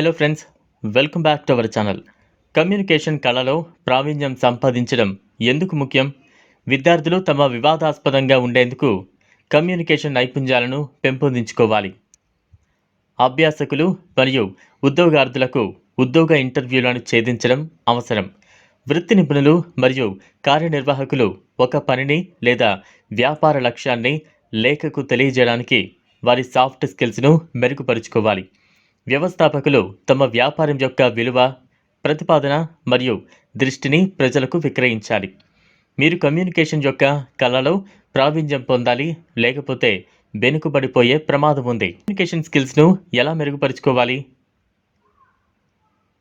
Hello friends welcome back to our channel communication కళలో ప్రావీణ్యం సంపాదించడం ఎందుకు ముఖ్యం? విద్యార్థులు తమ వివాదాస్పదంగా ఉండేందుకు కమ్యూనికేషన్ నైపుణ్యాలను పెంపొందించుకోవాలి. అభ్యాసకులు మరియు ఉద్యోగార్థులకు ఉద్యోగ ఇంటర్వ్యూలను ఛేదించడం అవసరం. వృత్తి నిపుణులు మరియు కార్యనిర్వాహకులు ఒక పనిని లేదా వ్యాపార లక్ష్యాన్ని లేఖకు తెలియజేయడానికి వారి సాఫ్ట్ స్కిల్స్ను మెరుగుపరుచుకోవాలి. వ్యవస్థాపకులు తమ వ్యాపారం యొక్క విలువ ప్రతిపాదన మరియు దృష్టిని ప్రజలకు విక్రయించాలి. మీరు కమ్యూనికేషన్ యొక్క కళలో ప్రావీణ్యం పొందాలి లేకపోతే వెనుకబడిపోయే ప్రమాదం ఉంది. కమ్యూనికేషన్ స్కిల్స్ను ఎలా మెరుగుపరుచుకోవాలి?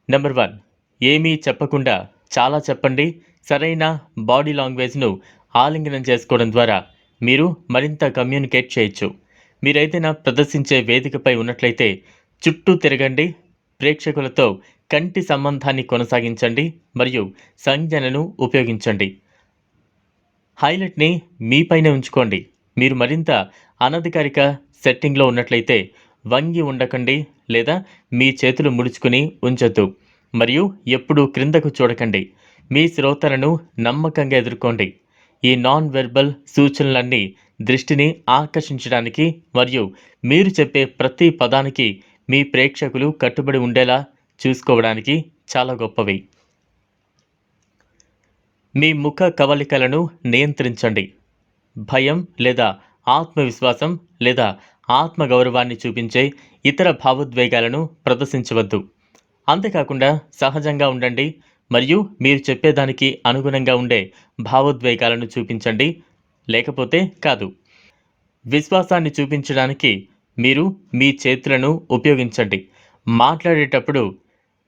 నెంబర్ వన్ ఏమీ చెప్పకుండా చాలా చెప్పండి. సరైన బాడీ లాంగ్వేజ్ను ఆలింగనం చేసుకోవడం ద్వారా మీరు మరింత కమ్యూనికేట్ చేయొచ్చు. మీరైతేనా ప్రదర్శించే వేదికపై ఉన్నట్లయితే చుట్టూ తిరగండి ప్రేక్షకులతో కంటి సంబంధాన్ని కొనసాగించండి మరియు సంజ్ఞలను ఉపయోగించండి. హైలైట్ని మీపైనే ఉంచుకోండి. మీరు మరింత అనధికారిక సెట్టింగ్లో ఉన్నట్లయితే వంగి ఉండకండి లేదా మీ చేతులు ముడుచుకుని ఉంచొద్దు. మరియు ఎప్పుడూ క్రిందకు చూడకండి. మీ శ్రోతలను నమ్మకంగా ఎదుర్కోండి. ఈ నాన్ వెర్బల్ సూచనలన్నీ దృష్టిని ఆకర్షించడానికి మరియు మీరు చెప్పే ప్రతి పదానికి మీ ప్రేక్షకులు కట్టుబడి ఉండేలా చూసుకోవడానికి చాలా గొప్పవి. మీ ముఖ కవలికలను నియంత్రించండి. భయం లేదా ఆత్మవిశ్వాసం లేదా ఆత్మగౌరవాన్ని చూపించే ఇతర భావోద్వేగాలను ప్రదర్శించవద్దు. అంతేకాకుండా సహజంగా ఉండండి మరియు మీరు చెప్పేదానికి అనుగుణంగా ఉండే భావోద్వేగాలను చూపించండి. లేకపోతే కాదు. విశ్వాసాన్ని చూపించడానికి మీరు మీ చేతులను ఉపయోగించండి. మాట్లాడేటప్పుడు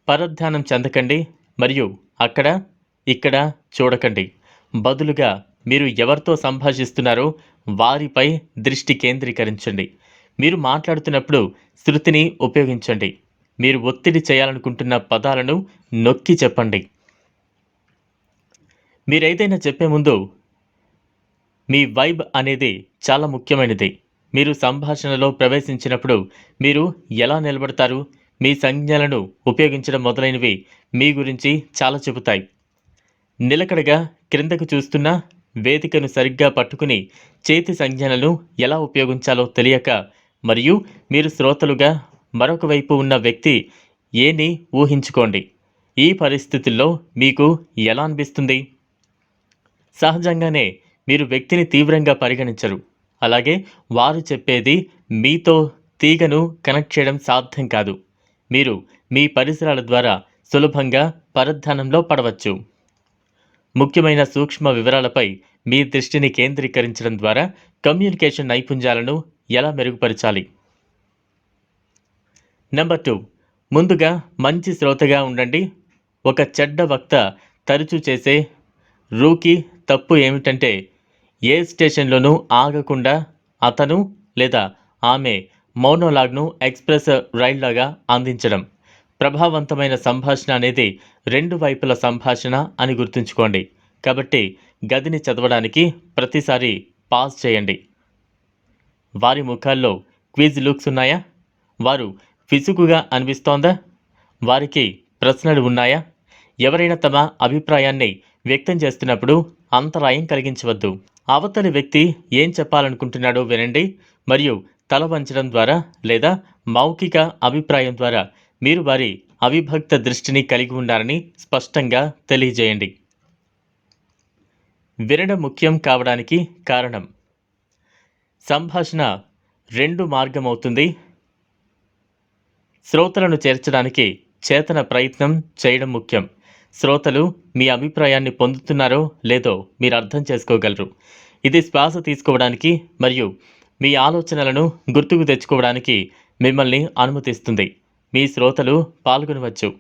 పరధ్యానం చెందకండి మరియు అక్కడ ఇక్కడ చూడకండి. బదులుగా మీరు ఎవరితో సంభాషిస్తున్నారో వారిపై దృష్టి కేంద్రీకరించండి. మీరు మాట్లాడుతున్నప్పుడు శృతిని ఉపయోగించండి. మీరు ఒత్తిడి చేయాలనుకుంటున్న పదాలను నొక్కి చెప్పండి. మీరేదైనా చెప్పే ముందు మీ వైబ్ అనేది చాలా ముఖ్యమైనది. మీరు సంభాషణలో ప్రవేశించినప్పుడు మీరు ఎలా నిలబడతారు? మీ సంజ్ఞలను ఉపయోగించడం మొదలైనవి మీ గురించి చాలా చెబుతాయి. నిలకడగా క్రిందకు చూస్తున్న వేదికను సరిగ్గా పట్టుకుని చేతి సంజ్ఞలను ఎలా ఉపయోగించాలో తెలియక మరియు మీరు శ్రోతలుగా మరొక వైపు ఉన్న వ్యక్తి ఏని ఊహించుకోండి. ఈ పరిస్థితుల్లో మీకు ఎలా అనిపిస్తుంది? సహజంగానే మీరు వ్యక్తిని తీవ్రంగా పరిగణించరు. అలాగే వారు చెప్పేది మీతో తీగను కనెక్ట్ చేయడం సాధ్యం కాదు. మీరు మీ పరిసరాల ద్వారా సులభంగా పరధ్యానంలో పడవచ్చు. ముఖ్యమైన సూక్ష్మ వివరాలపై మీ దృష్టిని కేంద్రీకరించడం ద్వారా కమ్యూనికేషన్ నైపుణ్యాలను ఎలా మెరుగుపరచాలి? Number two. ముందుగా మంచి శ్రోతగా ఉండండి. ఒక చెడ్డ వక్త తరచూ చేసే రూకి తప్పు ఏమిటంటే ఏ స్టేషన్లోనూ ఆగకుండా అతను లేదా ఆమె మౌనోలాగ్ను ఎక్స్ప్రెస్ రైల్లాగా అందించడం. ప్రభావవంతమైన సంభాషణ అనేది రెండు వైపుల సంభాషణ అని గుర్తుంచుకోండి. కాబట్టి గదిని చదవడానికి ప్రతిసారి పాస్ చేయండి. వారి ముఖాల్లో క్విజ్ లుక్స్ ఉన్నాయా? వారు ఫిసుకుగా అనిపిస్తోందా? వారికి ప్రశ్నలు ఉన్నాయా? ఎవరైనా తమ అభిప్రాయాన్ని వ్యక్తం చేస్తున్నప్పుడు అంతరాయం కలిగించవద్దు. అవతలి వ్యక్తి ఏం చెప్పాలనుకుంటున్నాడో వినండి మరియు తల వంచడం ద్వారా లేదా మౌఖిక అభిప్రాయం ద్వారా మీరు వారి అవిభక్త దృష్టిని కలిగి ఉండాలని స్పష్టంగా తెలియజేయండి. వినడం ముఖ్యం కావడానికి కారణం. సంభాషణ రెండు మార్గం అవుతుంది శ్రోతలను చేర్చడానికి చేతన ప్రయత్నం చేయడం ముఖ్యం. శ్రోతలు మీ అభిప్రాయాన్ని పొందుతున్నారో లేదో మీరు అర్థం చేసుకోగలరు. ఇది శ్వాస తీసుకోవడానికి మరియు మీ ఆలోచనలను గుర్తుకు తెచ్చుకోవడానికి మిమ్మల్ని అనుమతిస్తుంది. మీ శ్రోతలు పాల్గొనవచ్చు.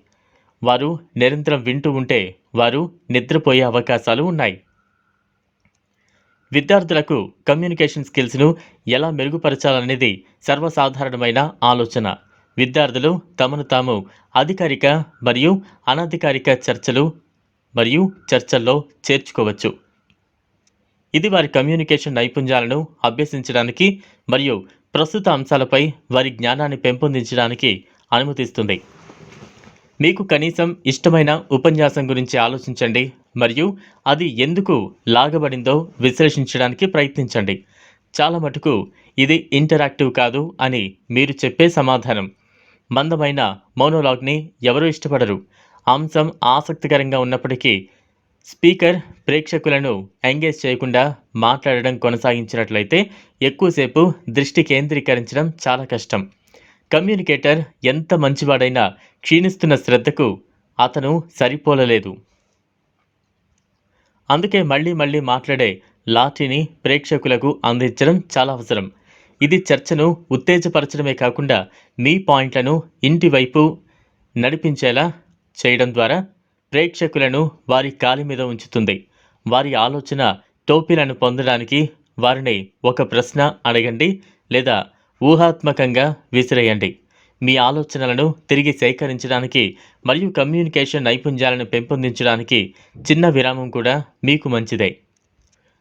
వారు నిరంతరం వింటూ ఉంటే వారు నిద్రపోయే అవకాశాలు ఉన్నాయి. విద్యార్థులకు కమ్యూనికేషన్ స్కిల్స్ను ఎలా మెరుగుపరచాలనేది సర్వసాధారణమైన ఆలోచన. విద్యార్థులు తమను తాము అధికారిక మరియు అనధికారిక చర్చలు మరియు చర్చల్లో చేర్చుకోవచ్చు. ఇది వారి కమ్యూనికేషన్ నైపుణ్యాలను అభ్యసించడానికి మరియు ప్రస్తుత అంశాలపై వారి జ్ఞానాన్ని పెంపొందించడానికి అనుమతిస్తుంది. మీకు కనీసం ఇష్టమైన ఉపన్యాసం గురించి ఆలోచించండి మరియు అది ఎందుకు లాగబడిందో విశ్లేషించడానికి ప్రయత్నించండి. చాలా మటుకు ఇది ఇంటరాక్టివ్ కాదు అని మీరు చెప్పే సమాధానం. మందమైన మోనోలాగ్ని ఎవరూ ఇష్టపడరు. అంశం ఆసక్తికరంగా ఉన్నప్పటికీ స్పీకర్ ప్రేక్షకులను ఎంగేజ్ చేయకుండా మాట్లాడడం కొనసాగించినట్లయితే ఎక్కువసేపు దృష్టి కేంద్రీకరించడం చాలా కష్టం. కమ్యూనికేటర్ ఎంత మంచివాడైనా క్షీణిస్తున్న శ్రద్ధకు అతను సరిపోలలేదు. అందుకే మళ్ళీ మళ్ళీ మాట్లాడే లాఠీని ప్రేక్షకులకు అందించడం చాలా అవసరం. ఇది చర్చను ఉత్తేజపరచడమే కాకుండా మీ పాయింట్లను ఇంటి వైపు నడిపించేలా చేయడం ద్వారా ప్రేక్షకులను వారి కాలి మీద ఉంచుతుంది. వారి ఆలోచన టోపీలను పొందడానికి వారిని ఒక ప్రశ్న అడగండి లేదా ఊహాత్మకంగా విసిరేయండి. మీ ఆలోచనలను తిరిగి సేకరించడానికి మరియు కమ్యూనికేషన్ నైపుణ్యాలను పెంపొందించడానికి చిన్న విరామం కూడా మీకు మంచిదే.